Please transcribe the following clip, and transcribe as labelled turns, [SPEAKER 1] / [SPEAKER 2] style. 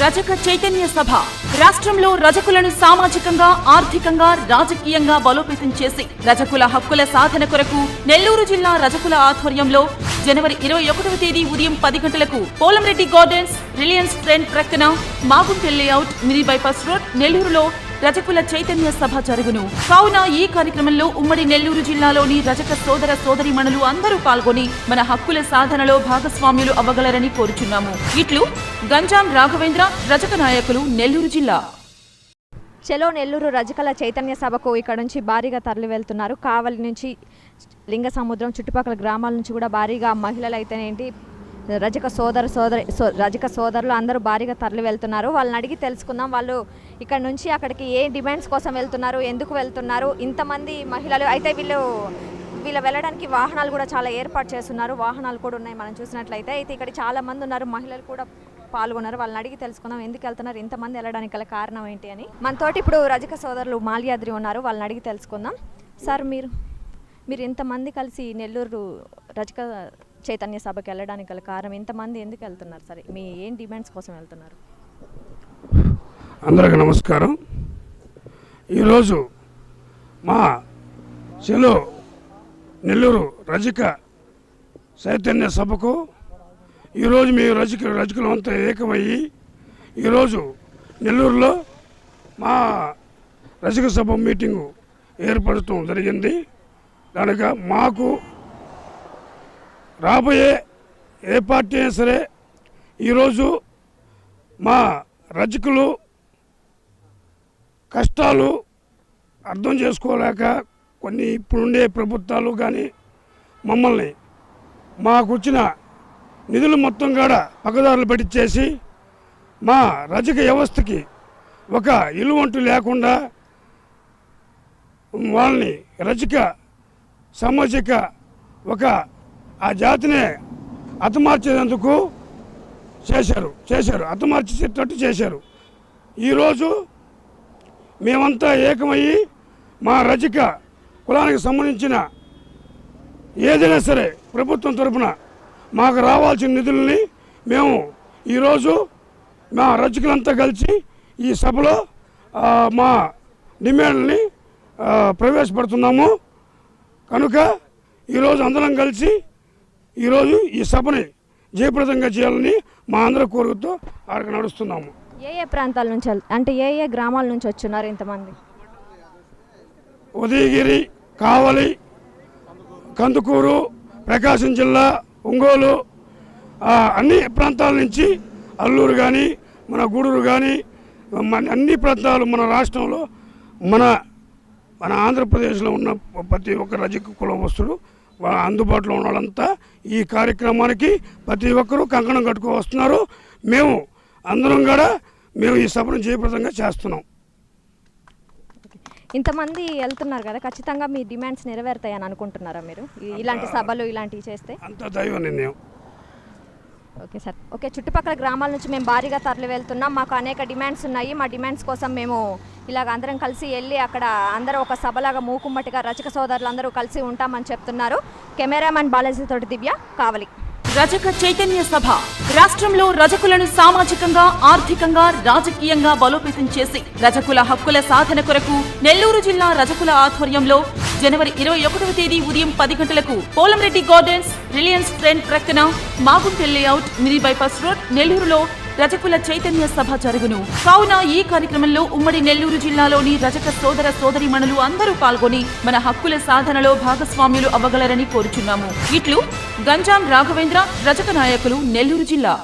[SPEAKER 1] రజక చైతన్య సభ. రాష్ట్రంలో రజకులను సామాజికంగా ఆర్థికంగా రాజకీయంగా బలోపేతం చేసి రజకుల హక్కుల సాధన కొరకు నెల్లూరు జిల్లా రజకుల ఆధ్వర్యంలో జనవరి ఇరవై ఒకటవ తేదీ ఉదయం పది గంటలకు పోలంరెడ్డి గార్డెన్స్ రిలయన్స్ ట్రెండ్ ప్రక్కన Magunta layout mini bypass road నెల్లూరులో రజకుల చైతన్య సభ జరుగును. కావున ఈ కార్యక్రమంలో ఉమ్మడి నెల్లూరు జిల్లాలోని రజక సోదర సోదరిమణులు అందరూ పాల్గొని మన హక్కుల సాధనలో భాగస్వామ్యులు అవ్వగలరని కోరుచున్నాము. ఇట్లు గంజాం రాఘవేంద్ర రజక నాయకులు నెల్లూరు జిల్లా.
[SPEAKER 2] చెలో నెల్లూరు రజకల చైతన్య సభకు ఇక్కడ నుంచి భారీగా తరలి వెళ్తున్నారు కావలి నుంచి లింగ సముద్రం చుట్టుపక్కల గ్రామాల నుంచి కూడా భారీగా మహిళలు అయితేనేంటి రజక సోదర సోదరి సో రజక సోదరులు అందరూ భారీగా తరలి వెళ్తున్నారు వాళ్ళని అడిగి తెలుసుకుందాం. వాళ్ళు ఇక్కడ నుంచి అక్కడికి ఏ డిమాండ్స్ కోసం వెళ్తున్నారు ఎందుకు వెళ్తున్నారు? ఇంతమంది మహిళలు అయితే వీళ్ళు వీళ్ళు వెళ్ళడానికి వాహనాలు కూడా చాలా ఏర్పాటు చేస్తున్నారు. వాహనాలు కూడా ఉన్నాయి మనం చూసినట్లయితే. అయితే ఇక్కడ చాలా మంది ఉన్నారు. మహిళలు కూడా పాల్గొన్నారు. వాళ్ళని అడిగి తెలుసుకుందాం. ఎందుకు వెళ్తున్నారు? ఇంతమంది వెళ్ళడానికి గల కారణం ఏంటి అని. మనతోటి ఇప్పుడు రజక సోదరులు మాల్యాద్రి ఉన్నారు. వాళ్ళని అడిగి తెలుసుకుందాం. సార్ మీరు మీరు ఇంతమంది కలిసి నెల్లూరు రజక చైతన్య సభకి వెళ్ళడానికి గల కారణం ఇంతమంది ఎందుకు వెళ్తున్నారు? సరే మీ ఏం డిమాండ్స్ కోసం వెళ్తున్నారు?
[SPEAKER 3] అందరికి నమస్కారం. ఈరోజు మా చెలో నెల్లూరు రజక చైతన్య సభకు ఈరోజు మేము రజక రజకులంతా ఏకమయ్యి ఈరోజు నెల్లూరులో మా రజక సభ మీటింగు ఏర్పడటం జరిగింది. కనుక మాకు రాబోయే ఏ పార్టీ అయినా సరే ఈరోజు మా రజకులు కష్టాలు అర్థం చేసుకోలేక కొన్ని ఇప్పుడుండే ప్రభుత్వాలు కానీ మమ్మల్ని మాకు వచ్చిన నిధులు మొత్తం కూడా పక్కదారులు పెట్టించేసి మా రజక వ్యవస్థకి ఒక ఇలువంటు లేకుండా వాళ్ళని రజక సామాజిక ఒక ఆ జాతినే అతమార్చేందుకు చేశారు చేశారు. అతమార్చేటట్టు చేశారు. ఈరోజు మేమంతా ఏకమయ్యి మా రజక కులానికి సంబంధించిన ఏదైనా సరే ప్రభుత్వం తరపున మాకు రావాల్సిన నిధుల్ని మేము ఈరోజు మా రజకులంతా కలిసి ఈ సభలో మా డిమాండ్ని ప్రవేశపెడుతున్నాము. కనుక ఈరోజు అందరం కలిసి ఈరోజు ఈ సభని జయప్రదంగా చేయాలని మా అందరి కోరికతో ఆడకు నడుస్తున్నాము.
[SPEAKER 2] ఏ ఏ ప్రాంతాల నుంచి అంటే ఏ ఏ గ్రామాల నుంచి వచ్చున్నారు ఇంతమంది?
[SPEAKER 3] ఉదయగిరి కావలి కందుకూరు ప్రకాశం జిల్లా ఒంగోలు అన్ని ప్రాంతాల నుంచి అల్లూరు కానీ మన గూడూరు కానీ మన అన్ని ప్రాంతాలు మన రాష్ట్రంలో మన మన ఆంధ్రప్రదేశ్లో ఉన్న ప్రతి ఒక్క రజక కులవస్తుడు వా- అందుబాటులో ఉన్న వాళ్ళంతా ఈ కార్యక్రమానికి ప్రతి ఒక్కరూ కంకణం కట్టుకు వస్తున్నారు. మేము అందరం కూడా మేము ఈ సభను జయప్రదంగా చేస్తున్నాం.
[SPEAKER 2] ఇంతమంది వెళ్తున్నారు కదా ఖచ్చితంగా మీ డిమాండ్స్ నెరవేరుతాయని అనుకుంటున్నారా మీరు? ఇలాంటి సభలు ఇలాంటివి చేస్తే?
[SPEAKER 3] అంత దైవ నిర్ణయం.
[SPEAKER 2] Okay sir. ఓకే చుట్టుపక్కల గ్రామాల నుంచి మేము భారీగా తరలి వెళ్తున్నాం. మాకు అనేక డిమాండ్స్ ఉన్నాయి. మా డిమాండ్స్ కోసం మేము ఇలాగ అందరం కలిసి వెళ్ళి అక్కడ అందరూ ఒక సభలాగా మూకుమ్మటిగా రచక సోదరులు అందరూ కలిసి ఉంటామని చెప్తున్నారు. కెమెరామ్యాన్ బాలాజీ తోటి దివ్య కావలి.
[SPEAKER 1] రజక చైతన్య సభ. రాష్ట్రంలో రజకులను సామాజికంగా ఆర్థికంగా రాజకీయంగా బలోపేతం చేసి రజకుల హక్కుల సాధన కొరకు నెల్లూరు జిల్లా రజకుల ఆధ్వర్యంలో జనవరి ఇరవై ఒకటవ తేదీ ఉదయం పది గంటలకు పోలంరెడ్డి గార్డెన్స్ రిలయన్స్ ట్రెండ్ ప్రక్కన Magunta layout mini bypass road నెల్లూరులో రజకుల చైతన్య సభ జరుగును. కావున ఈ కార్యక్రమంలో ఉమ్మడి నెల్లూరు జిల్లాలోని రజక సోదర సోదరిమణులు అందరూ పాల్గొని మన హక్కుల సాధనలో భాగస్వామ్యులు అవ్వగలరని కోరుచున్నాము. ఇట్లు గంజాం రాఘవేంద్ర రజక నాయకులు నెల్లూరు జిల్లా.